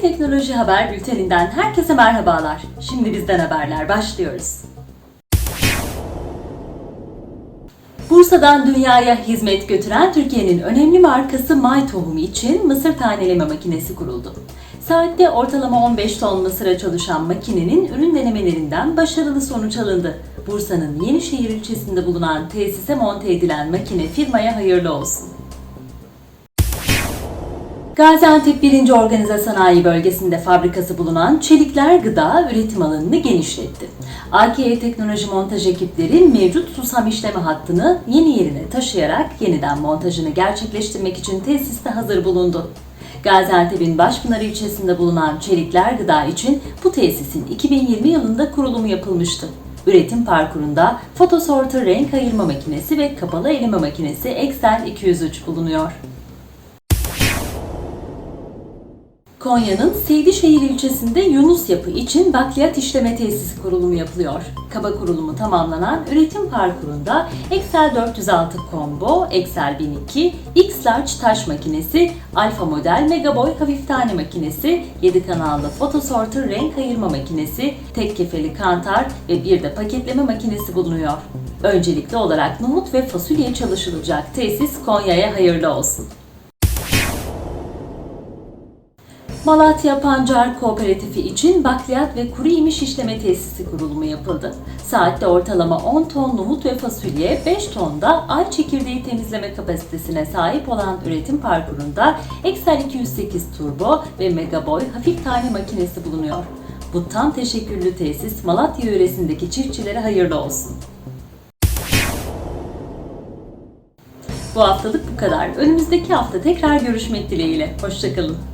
Teknoloji Haber Bülteninden herkese merhabalar. Şimdi bizden haberler başlıyoruz. Bursa'dan dünyaya hizmet götüren Türkiye'nin önemli markası May Tohum için mısır taneleme makinesi kuruldu. Saatte ortalama 15 ton mısıra çalışan makinenin ürün denemelerinden başarılı sonuç alındı. Bursa'nın Yenişehir ilçesinde bulunan tesise monte edilen makine firmaya hayırlı olsun. Gaziantep 1. Organize Sanayi Bölgesi'nde fabrikası bulunan Çelikler Gıda üretim alanını genişletti. AKE Teknoloji Montaj ekipleri mevcut susam işleme hattını yeni yerine taşıyarak yeniden montajını gerçekleştirmek için tesiste hazır bulundu. Gaziantep'in Başpınar ilçesinde bulunan Çelikler Gıda için bu tesisin 2020 yılında kurulumu yapılmıştı. Üretim parkurunda fotosorter renk ayırma makinesi ve kapalı eleme makinesi Excel 203 bulunuyor. Konya'nın Seydişehir ilçesinde Yunus Yapı için bakliyat işleme tesisi kurulumu yapılıyor. Kaba kurulumu tamamlanan üretim parkurunda Excel 406 Combo, Excel 1002, X-Large taş makinesi, Alfa model Megaboy hafif tane makinesi, 7 kanallı fotosorter renk ayırma makinesi, tek kefeli kantar ve bir de paketleme makinesi bulunuyor. Öncelikli olarak nohut ve fasulye çalışılacak tesis Konya'ya hayırlı olsun. Malatya Pancar Kooperatifi için bakliyat ve kuru yemiş işleme tesisi kurulumu yapıldı. Saatte ortalama 10 ton nohut ve fasulye, 5 ton da ay çekirdeği temizleme kapasitesine sahip olan üretim parkurunda Excel 208 Turbo ve Megaboy hafif tane makinesi bulunuyor. Bu tam teşekküllü tesis Malatya yöresindeki çiftçilere hayırlı olsun. Bu haftalık bu kadar. Önümüzdeki hafta tekrar görüşmek dileğiyle. Hoşçakalın.